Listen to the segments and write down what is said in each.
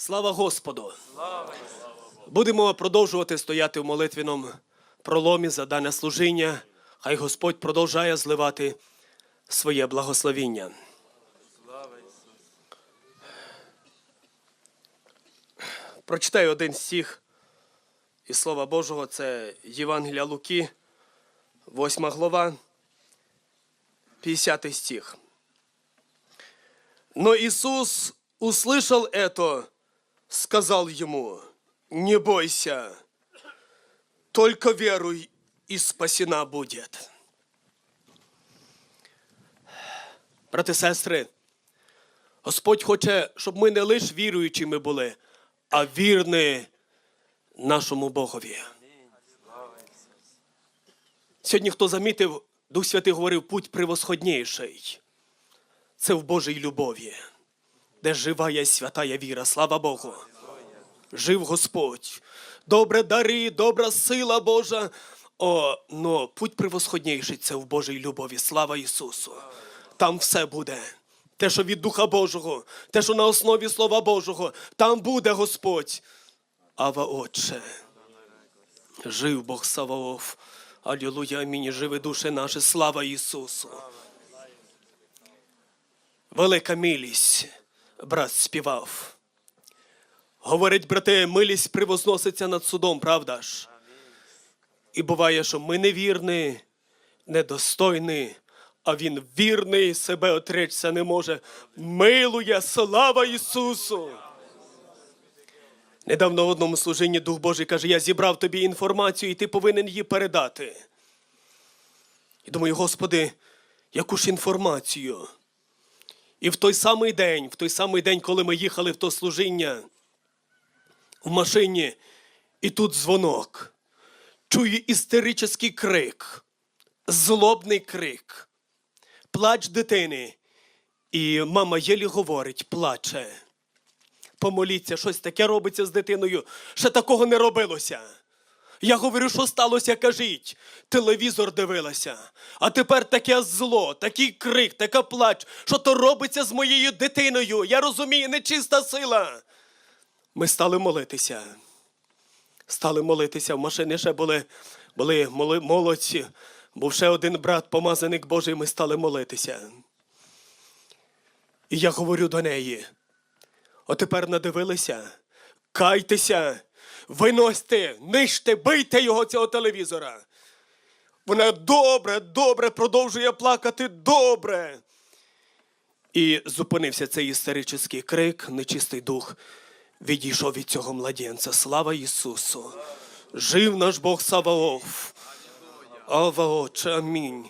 Слава Господу! Будемо продовжувати стояти в молитвеному проломі за дане служіння. Хай Господь продовжує зливати своє благословіння. Прочитаю один стих із Слова Божого, це Євангелія Луки, 8 глава, 50 стих. Но Иисус услышал это, сказал ему, не бойся, только веруй, и спасена будет. Брати, сестри, Господь хоче, щоб ми не лише віруючими були, а вірні нашому Богові. Сьогодні, хто замітив, Дух Святий говорив, путь превосходніший. Це в Божій любові, де жива є святая віра, слава Богу. Жив Господь. Добре дари, добра сила Божа. О, но путь превосходніший це в Божій любові. Слава Ісусу. Там все буде. Те, що від Духа Божого, те, що на основі Слова Божого, там буде Господь. Ава Отче. Жив Бог Саваоф. Алілуя, амінь. Живе душе наше. Слава Ісусу. Велика милість, брат співав. Говорить, брате, милість привозноситься над судом, правда ж? І буває, що ми невірні, недостойні, а він вірний, себе отречься не може. Милує, слава Ісусу! Недавно в одному служінні Дух Божий каже, я зібрав тобі інформацію, і ти повинен її передати. І думаю, Господи, яку ж інформацію? І в той самий день, в той самий день, коли ми їхали в то служіння в машині, і тут дзвонок. Чую істеричний крик, злобний крик, плач дитини. І мама єлі говорить, плаче. Помоліться, щось таке робиться з дитиною. Ще такого не робилося. Я говорю, що сталося, кажіть. Телевізор дивилася. А тепер таке зло, такий крик, така плач, що то робиться з моєю дитиною. Я розумію, нечиста сила. Ми стали молитися. Стали молитися. В машині ще були, були молодці. Був ще один брат, помазаник Божий, ми стали молитися. І я говорю до неї. От тепер надивилися, кайтеся, виносьте, нищте, бийте його цього телевізора. Вона добре, добре продовжує плакати, добре. І зупинився цей істеричний крик, нечистий дух відійшов від цього младенця. Слава Ісусу! Жив наш Бог Саваоф. Ава Отче, амінь.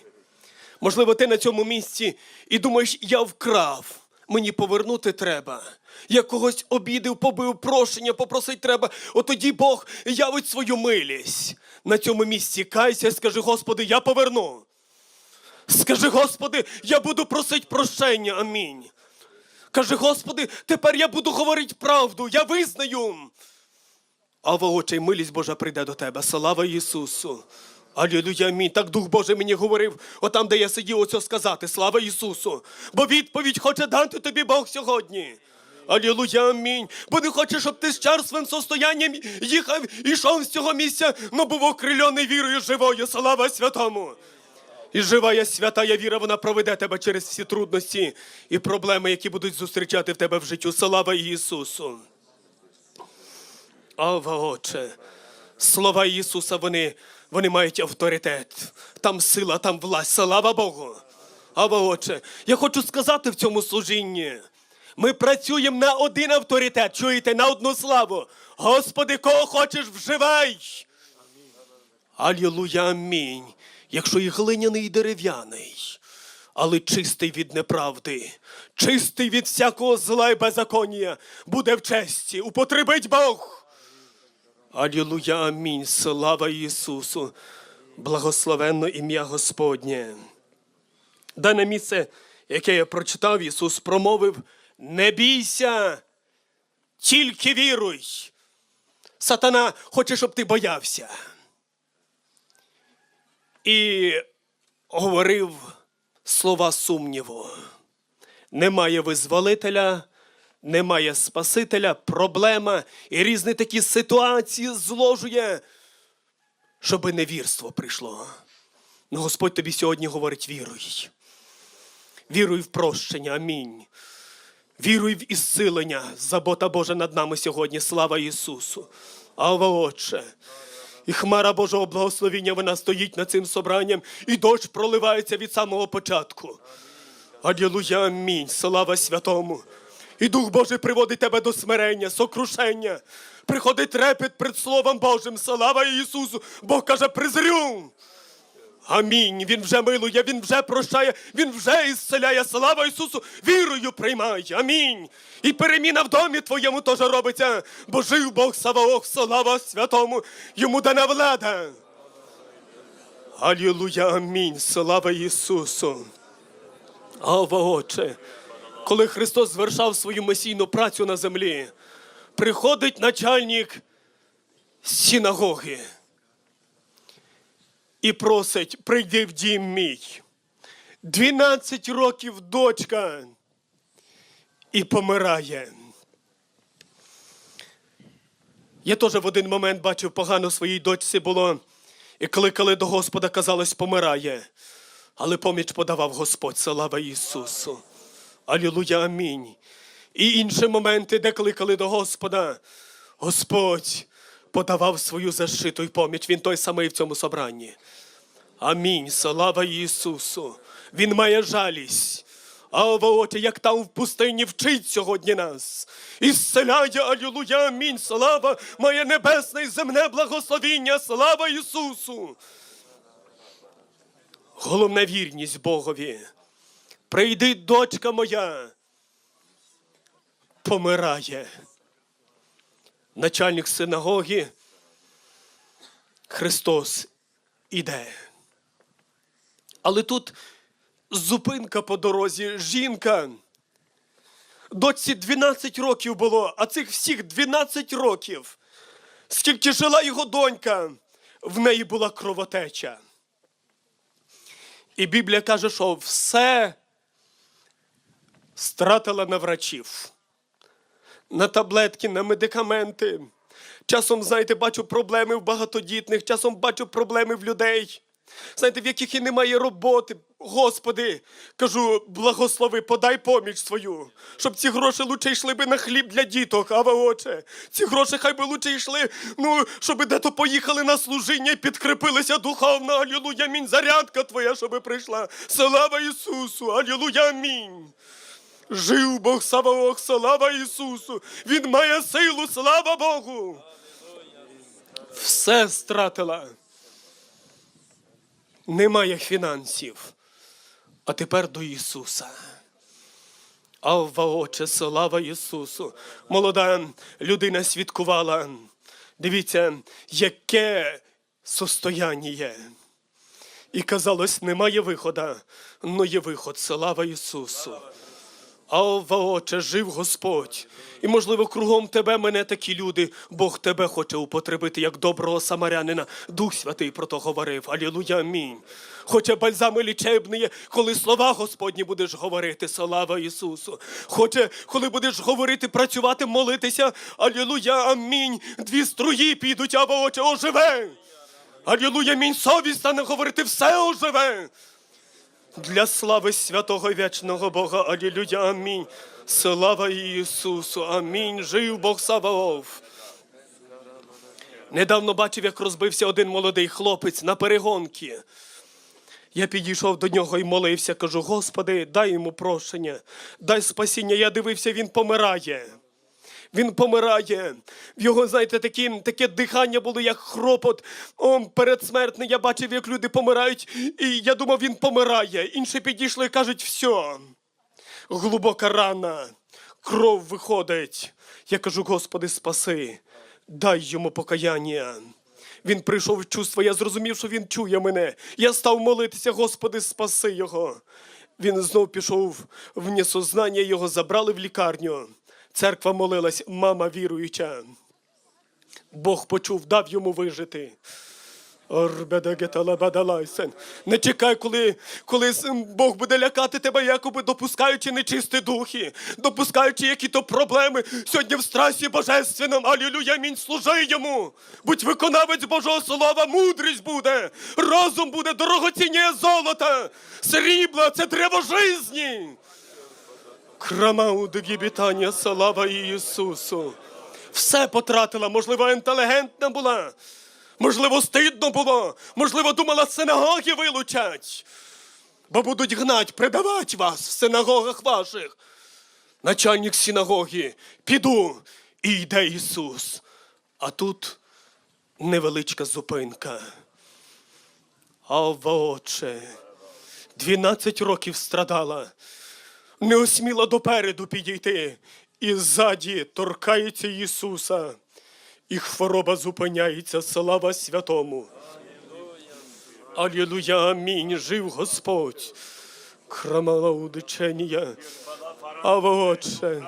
Можливо, ти на цьому місці і думаєш, я вкрав. Мені повернути треба. Я когось обідив, побив, прошення, попросить треба. От тоді Бог явить свою милість. На цьому місці кайся, скажи, Господи, я поверну. Скажи, Господи, я буду просити прощення. Амінь. Каже, Господи, тепер я буду говорити правду, я визнаю. А воочей милість Божа прийде до тебе. Слава Ісусу. Алілуя, амінь. Так Дух Божий мені говорив, отам, де я сидів, оце сказати. Слава Ісусу. Бо відповідь хоче дати тобі Бог сьогодні. Алілуя, амінь. Бо не хоче, щоб ти з черствим состоянням їхав, ішов з цього місця, но був окрильоний вірою живою. Слава святому. І живая святая віра, вона проведе тебе через всі трудності і проблеми, які будуть зустрічати в тебе в життю. Слава Ісусу. Ава, Отче, слова Ісуса, вони, вони мають авторитет. Там сила, там власть. Слава Богу. Ава, Отче, я хочу сказати в цьому служінні. Ми працюємо на один авторитет, чуєте, на одну славу. Господи, кого хочеш, вживай. Алілуя, амінь. Якщо і глиняний, і дерев'яний, але чистий від неправди, чистий від всякого зла і беззаконня, буде в честі, употребить Бог. Алілуя, амінь. Слава Ісусу. Благословенно ім'я Господнє. Дане місце, яке я прочитав, Ісус промовив: не бійся, тільки віруй. Сатана хоче, щоб ти боявся. І говорив слова сумніву. Немає визволителя немає Спасителя, проблема і різні такі ситуації зложує, щоби невірство прийшло. Ну, Господь тобі сьогодні говорить: віруй. Віруй в прощення, амінь. Віруй в ісцилення, забота Божа над нами сьогодні, слава Ісусу. Ава Отче. І хмара Божого благословіння вона стоїть над цим собранням, і дощ проливається від самого початку. Алілуя, амінь, слава святому. І Дух Божий приводить тебе до смирення, сокрушення. Приходить трепет перед Словом Божим, слава Ісусу. Бог каже, призрю. Амінь. Він вже милує, Він вже прощає, Він вже ісцеляє. Слава Ісусу! Вірою приймай. Амінь. І переміна в домі твоєму теж робиться. Бо жив Бог Саваох, слава святому, йому дана влада. Алілуя, амінь. Слава Ісусу. Ава, Отче, коли Христос звершав свою месійну працю на землі, приходить начальник синагоги і просить, прийди в дім мій. Дванадцять років дочка і помирає. Я теж в один момент бачив погано своїй дочці було, і кликали до Господа, казалось, помирає. Але поміч подавав Господь, слава Ісусу. Алілуя, амінь. І інші моменти, де кликали до Господа, Господь подавав свою защиту й поміч. Він той самий в цьому собранні. Амінь. Слава Ісусу. Він має жалість. А Отче, як там в пустині вчить сьогодні нас. І зцеляє, алілуя, амінь. Слава моє небесне і земне благословіння. Слава Ісусу. Головна вірність Богові. Прийди, дочка моя. Помирає. Начальник синагоги Христос іде. Але тут зупинка по дорозі, жінка. Доці 12 років було, а цих всіх 12 років. Скільки жила його донька, в неї була кровотеча. І Біблія каже, що все стратила на врачів, на таблетки, на медикаменти. Часом, знаєте, бачу проблеми в багатодітних, часом бачу проблеми в людей. Знаєте, в яких і немає роботи. Господи, кажу, благослови, подай поміч свою, щоб ці гроші лучше йшли би на хліб для діток, ава отче. Ці гроші хай би лучше йшли, ну, щоб дето поїхали на служіння і підкрепилися духовно. Алілуя, амінь. Зарядка твоя, щоб прийшла. Слава Ісусу, алілуя, амінь. Жив Бог Саваох, слава Ісусу! Він має силу, слава Богу! Все стратила. Немає фінансів. А тепер до Ісуса. Авва, Отче, слава Ісусу. Молода людина свідкувала. Дивіться, яке состояння. І казалось, немає виходу, но є виход, слава Ісусу. Авва, Отче, жив Господь. І, можливо, кругом тебе мене такі люди. Бог тебе хоче употребити як доброго самарянина. Дух Святий про то говорив. Алілуя, амінь. Хоче бальзами лічебні, коли слова Господні будеш говорити, слава Ісусу. Хоче, коли будеш говорити, працювати, молитися. Алілуя, амінь. Дві струї підуть, Авва, Отче, оживе. Алілуя, амінь. Совість стане говорити, все оживе. Для слави святого вічного Бога, Алілюя, амінь. Слава Ісусу, амінь. Жив Бог Саваоф. Недавно бачив, як розбився один молодий хлопець на перегонки. Я підійшов до нього і молився, кажу: Господи, дай йому прощення, дай спасіння. Я дивився, він помирає. Він помирає. В його, знаєте, такі, таке дихання було, як хропот. О, передсмертне. Я бачив, як люди помирають, і я думав, він помирає. Інші підійшли і кажуть, все. Глибока рана, кров виходить. Я кажу, Господи, спаси, дай йому покаяння. Він прийшов в чувство, я зрозумів, що він чує мене. Я став молитися, Господи, спаси його. Він знов пішов в несознання, його забрали в лікарню. Церква молилась, мама віруюча. Бог почув, дав йому вижити. Не чекай, коли, коли Бог буде лякати тебе, якоби допускаючи нечисті духи, допускаючи які-то проблеми. Сьогодні в страсі божественному, алілюя, мінь, служи йому. Будь виконавець Божого слова, мудрість буде, розум буде, дорогоціння золота, срібла, це древо жизні. Крамауд гібітання, слава Ісусу. Все потратила, можливо, інтелігентна була. Можливо, стидно було, можливо, думала, синагоги вилучать, бо будуть гнать, предавати вас в синагогах ваших. Начальник синагоги, піду, і йде Ісус. А тут невеличка зупинка. А отче, 12 років страдала, не осміла допереду підійти, і ззаді торкається Ісуса і хвороба зупиняється, слава святому. Алілуя, амінь, жив Господь. Крамала удичення, а отче,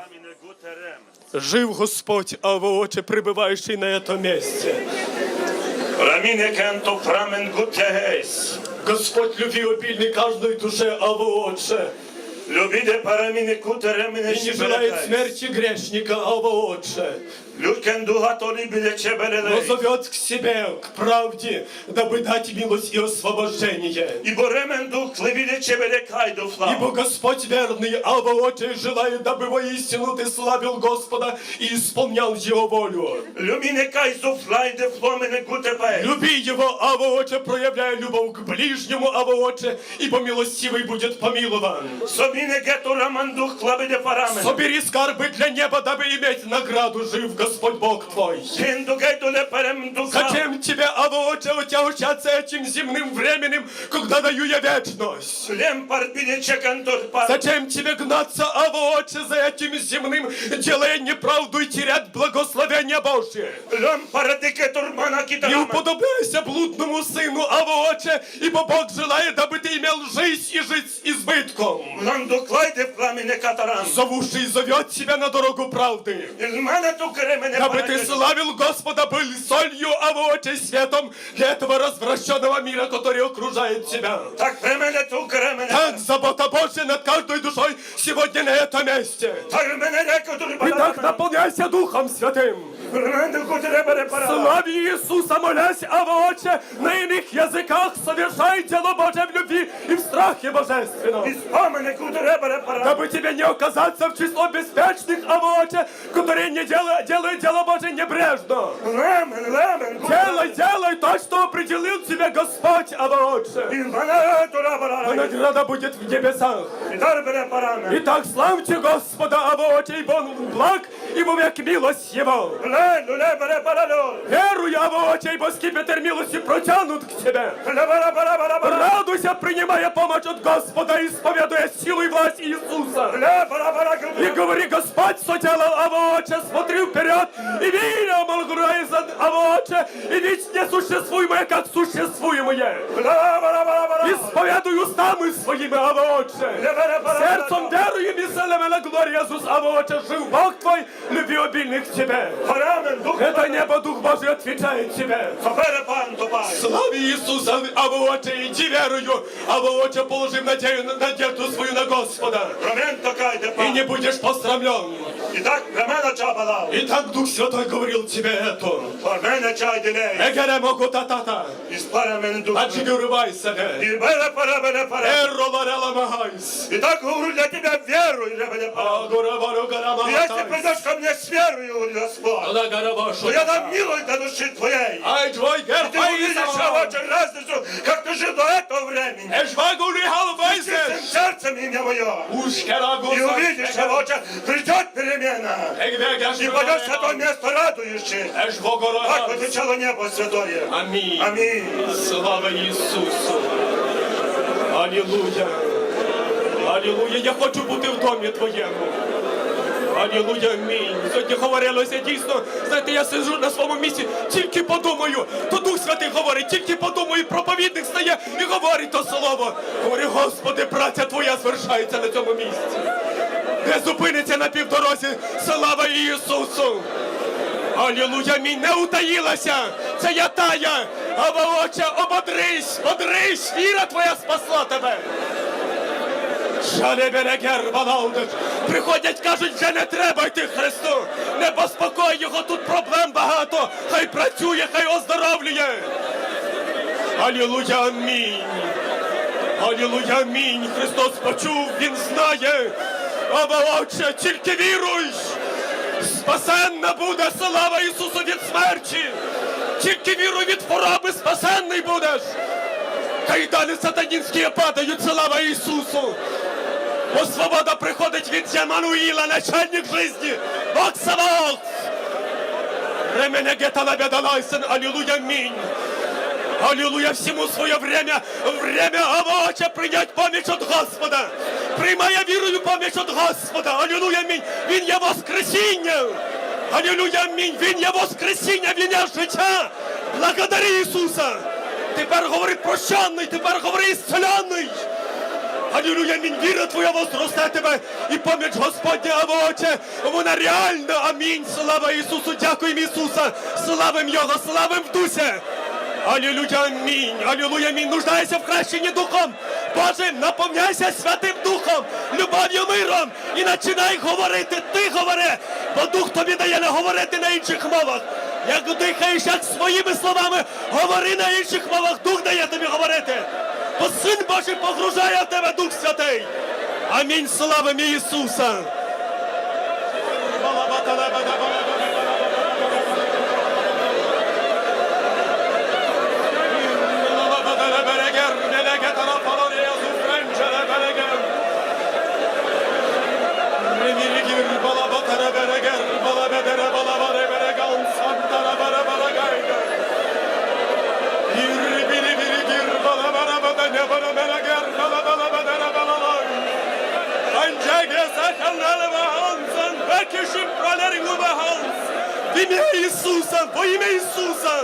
жив Господь, а отче, прибиваючи на це місце. Раміне кенто прамен гутегейс. Господь любви обильный каждой душе, а отче, Любіде параміне кутереміне и не желает смерти грешника, а отче. Люкен дугато лібіде но чеберелей. зовет к себе, к правде, дабы дать милость и освобождение. Ібо ремен дух лебіде чебере кайду Ибо флам. Господь верный, а воочию желает, дабы воистину ты славил Господа и исполнял Его волю. Любіне кайзу флайде фломене гутепей. Люби Его, а воочию проявляя любовь к ближнему, а воочию, ибо милостивый будет помилован. Собіне гету раман дух лабіде парамен. Собери скарбы для неба, дабы иметь награду, жив Господь Бог твой. Кенду гету ле парем духа. Зачем тебе, а воочию, утягиваться этим земным временем, когда даю я вечность? Лем парбіде чекантор пар. Зачем тебе гнаться, а воочию за этим земным, делая неправду и терять благословение Божье? Лем парадике турмана Не китарама. уподобляйся блудному сыну, а воочию, ибо Бог желает, дабы ты имел жизнь и жить с избытком. Лем дуклайде пламене катарам. Зовущий зовет тебя на дорогу правды. Ільмана тукеремене Дабы ты парадике. славил Господа, был солью, а воочию светом для этого развращенного мира, который окружает тебя. Так премене тукеремене. Так забота Божья над каждой душой сегодня на этом месте. Так мене реко Итак, наполняйся Духом Святым. Славі Ісуса, молясь, а вооче на иных языках совершай дело Божие в любви и в страхе божественном. Дабы тебе не оказаться в число беспечных, а вооче, которые не делают, делают дело Божие небрежно. Делай, делай то, что определил тебе Господь, Аваотше. А награда будет в небесах. Итак, славьте Господа, а вооче, ибо Он благ, и век милость Его. Веруй, а вооче, ибо скипетр милости протянут к тебе. Радуйся, принимая помощь от Господа, исповедуя силу и власть Иисуса. И говори, Господь соделал Авооче, смотрю вперед, и видел Малгурайзен Авооче, и видеть несуществуемое, как существуемое. Исповедую устами своими Авооче. Сердцем верую, и Иисус Авооче, жив Бог твой, любвеобильный к тебе. Это небо Дух Божий отвечает тебе. Славі Ісуса, а вооче иди верую, а вооче положив надею, надежду свою на Господа. И не будешь посрамлен. І так для мене чабала. И так Дух Святой говорил тебе это. Пор мене чай ділей. Егере могу та-та-та. І спара мене дух. Аджигурувай себе. І бере пора мене пора. Ерро ларела магайс. І так говорю для тебя веру, і для мене пора. Агура вару гара И если магайс. придешь ко мне с верою, говорит Господь, Ала гара вашу. то я дам милость до души твоей. Ай, твой гер Ты увидишь очень разницу, как ты жил до этого времени. Эш вагу лихал Всем вайсеш. сердцем имя мое. Ушкера И увидишь, гуса. вот придет перемена. Эгвегаш И пойдешь в святое место радующий. Эш вогора Так отвечало небо святое. Амінь. Амінь. Слава Ісусу. Алілуя. Алілуя. Я хочу бути в домі твоєму. Алілуя, амінь. Сьогодні говорилося дійсно. Знаєте, я сиджу на своєму місці, тільки подумаю, то Дух Святий говорить, тільки подумаю, проповідник стає і говорить то слово. Говорю, Господи, праця твоя звершається на цьому місці. Не зупиниться на півдорозі. Слава Ісусу! Алілуя, мій не утаїлася. Це я тая. А Аваоче, ободрись, бодрись, віра твоя спасла тебе. Шалеберегер Балаудич. Приходять, кажуть, вже не треба йти Христу. Не безпокой його, тут проблем багато. Хай працює, хай оздоровлює. Алілуя, амінь. Алілуя, амінь. Христос почув, Він знає. Отче, тільки віруй. Спасенна буде слава Ісусу від смерті. Тільки віруй від хвороби, спасенний будеш. Кайдани сатанінські падають, слава Ісусу. Бо свобода приходить від Ямануїла, начальник жизни. Бог Саваоф. Ремене гетала бедалайсен, аллилуйя, аминь. Аллилуйя, всему свое время, время Авооча принять помощь от Господа. Приймає вірою помощь от Господа. Аллилуйя, амінь. Він є воскресіння. Аллилуйя, амінь. Він є воскресіння, він є життя. Благодари Ісуса. Тепер говори прощенний, тепер говори ісцелений. Аллилуйя. Віра твоя возросте тебе і поміч Господня Авооче. Вона реальна. Амінь. Слава Ісусу. Дякуємо Ісуса. Славим Його, славим в дусі. Аллилуйя, амінь. Аллилуйя, амінь. Нуждаєшся в хрещенні духом. Боже, наповняйся Святим Духом, любов'ю, миром і починай говорити. Ти говори, бо Дух тобі дає не говорити на інших мовах. Як дихаєш, як своїми словами, говори на інших мовах, Дух дає тобі говорити. Бо Син Божий погружає в тебе Дух Святий. Амінь. слава Ісуса. В ім'я Ісуса, во ім'я Ісуса.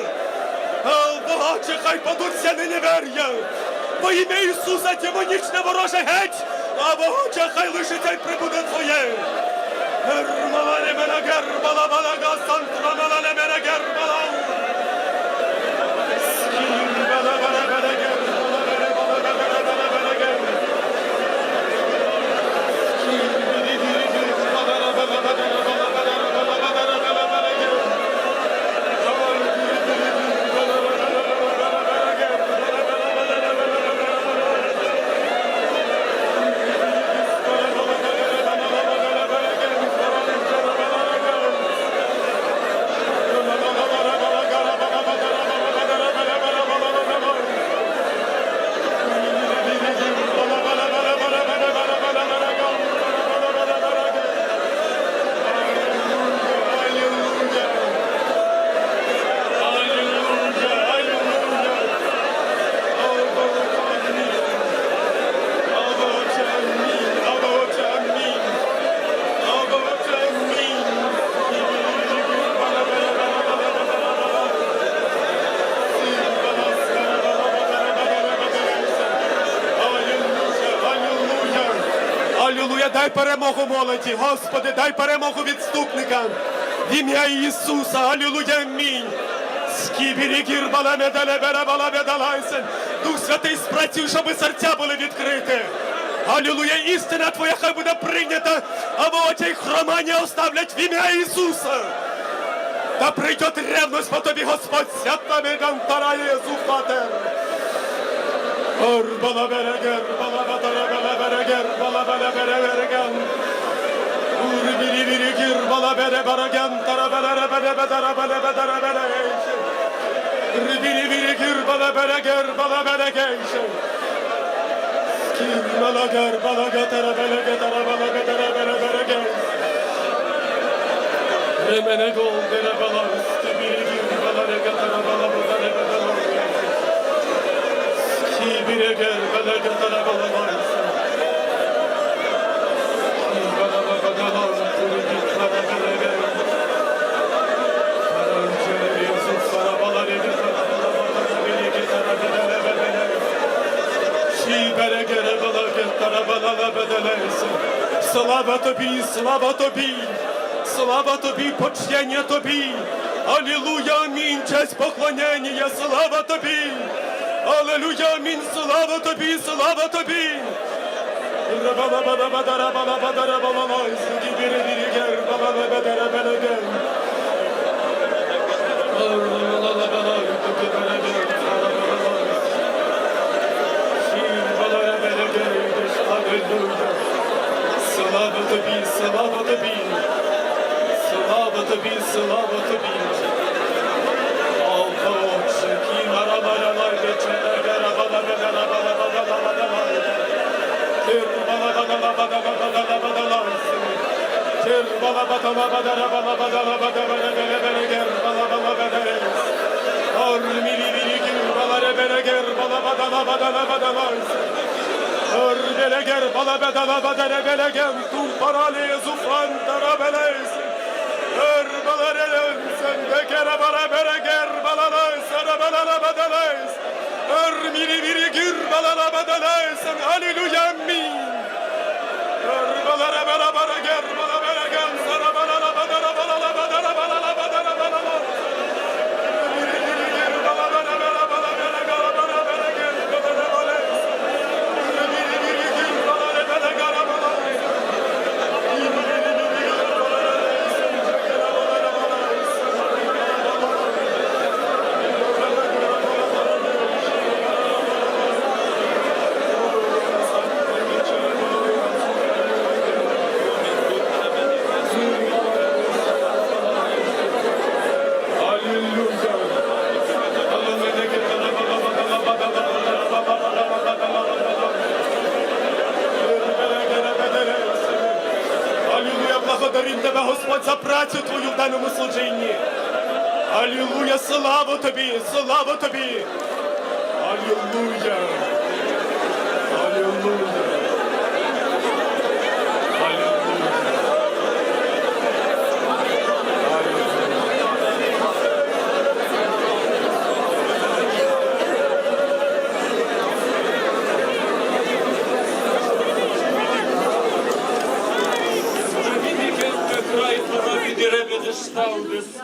Богаче, хай падуться невер'я. Во ім'я Ісуса, демонічне вороже геть, а Богаче, хай лишиться й прибуде Твоє. Гермалане мене гербала, балага, сантрамалане мене гербала. Перемогу молоді, Господи, дай перемогу відступникам. В ім'я Ісуса, Аллилуйя, амінь. Скібірі гірбала медале беребала медалайсен. Дух Святий спрацюй, щоб серця були відкриті. Аллилуйя, істина Твоя хай буде прийнята, а очей хромання оставлять в ім'я Ісуса. Та прийдет ревность по тобі, Господь, святами гантарає зуфатер. Оrbala bereger, bala badara bala bereger, bala bala bere beregan. Ur biri biri gir, bala bere baragan, tara bere bere bedara bere bedara bere eyşe. Ur biri biri gir, bala bereger, bala bere geyşe. Kim bala ger, bala gatara bele gatara bala bedara bere bere geyşe. Remene gol bere bala, üstü biri gir, bala re gatara bala gatara bala varsa. Bana Слава тобі, слава тобі, слава тобі, почтення тобі, Алілуя, амінь, честь поклонення, слава тобі. Aleluya min slava tebi slava tebi. Rabala bada bada rabala bada rabala nois ki biri biri ger rabala bada rabala ger. Слава тобі, слава тобі, слава тобі, слава тобі. Örbeleger bala bedala badere belegem tum parali zufran dara beleyiz Örbalarelem sende kere bara bereger balala sana balala badaleyiz Örmini biri gir balala badaleyiz Hallelujah min Örbalara bara bara ger слава тобі, слава тобі. Алілуя. Алілуя. Алілуя.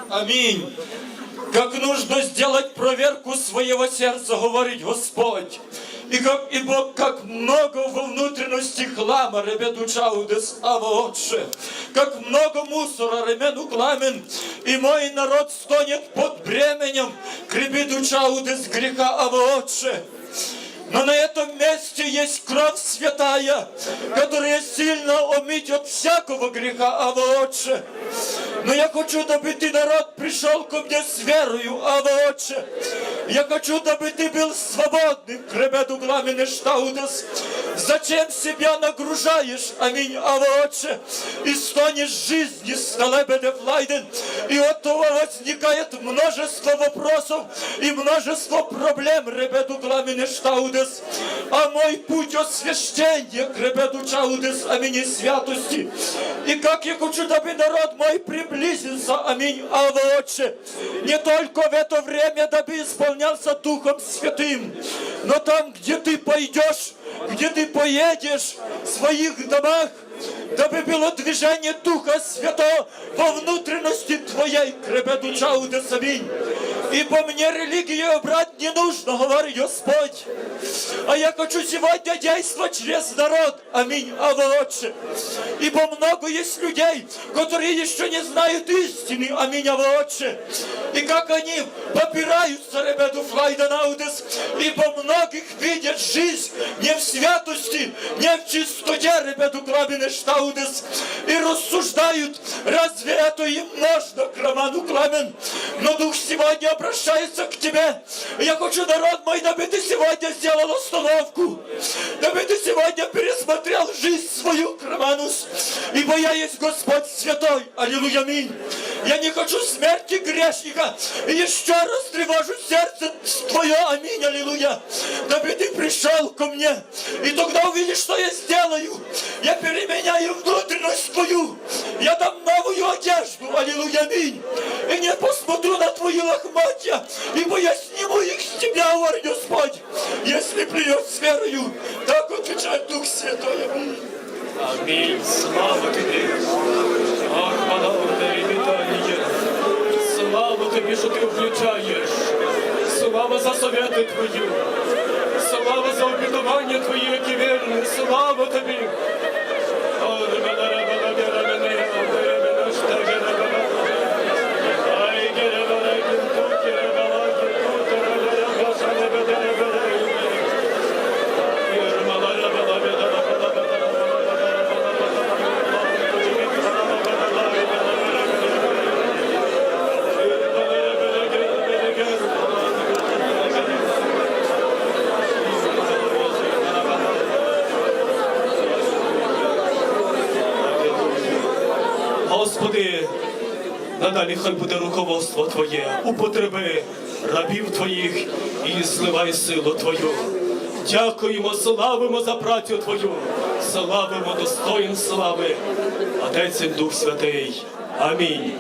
Аминь. Как нужно сделать проверку своего сердца, говорит Господь. И как, и Бог, как много во внутренности хлама, ребят, чаудес, ава отче. Как много мусора, ремену кламен. И мой народ стонет под бременем, крепит чаудес греха, ава отче. Но на этом месте есть кровь святая, которая сильно омитет всякого греха, Ава Отче. Но я хочу, дабы ты, народ, пришел ко мне с верою, Ава Отче. Я хочу, дабы ты был свободным, кребеду гламины штаудес. Зачем себя нагружаешь, аминь, Ава Отче, и стонешь жизни с Талебеде Флайден, и от того возникает множество вопросов и множество проблем, ребеду гламины штаудес. А мой путь освящения, ребеду чаудес, аминь, и святости. И как я хочу, дабы народ мой приблизился, аминь, Ава Отче, не только в это время, дабы исполнялся Духом Святым, но там, где ты пойдешь, где ты поедешь, в своих домах, дабы было движение Духа Святого во внутренности твоей, кребеду чауде саминь. Ибо мне религию брать не нужно, говорит Господь. А я хочу сегодня действовать через народ. Аминь. Ава Отче. Ибо много есть людей, которые еще не знают истины. Аминь. Ава Отче. И как они попираются, ребяту Флайданаудес, ибо многих видят жизнь не в святости, не в чистоте, ребяту Клабине Штаудес, и рассуждают, разве это им можно, Краману Кламен. Но Дух сегодня обращается к тебе. И Я хочу, народ мой, дабы ты сегодня сделал остановку, дабы ты сегодня пересмотрел жизнь свою, Краманус, ибо я есть Господь Святой. Аллилуйя, аминь. Я не хочу смерти грешника. И еще раз тревожу сердце твое. Аминь, аллилуйя. Дабы ты пришел ко мне. И тогда увидишь, что я сделаю. Я переменяю внутренность твою. Я дам новую одежду. Аллилуйя, аминь. И не посмотрю на твои лохматья, ибо я сниму их с тебя, говорит Господь. Если придет с верою, так отвечает Дух Святой. Аминь. Слава тобі. Ах, панове, вітання. Слава тобі, що ти включаєш. Слава за совєти твої. Слава за обітування твої, які вірні. Слава тобі. Надалі хай буде руководство Твоє, употреби рабів Твоїх і зливай силу Твою. Дякуємо, славимо за працю Твою, славимо достоїн слави, Отець і Дух Святий. Амінь.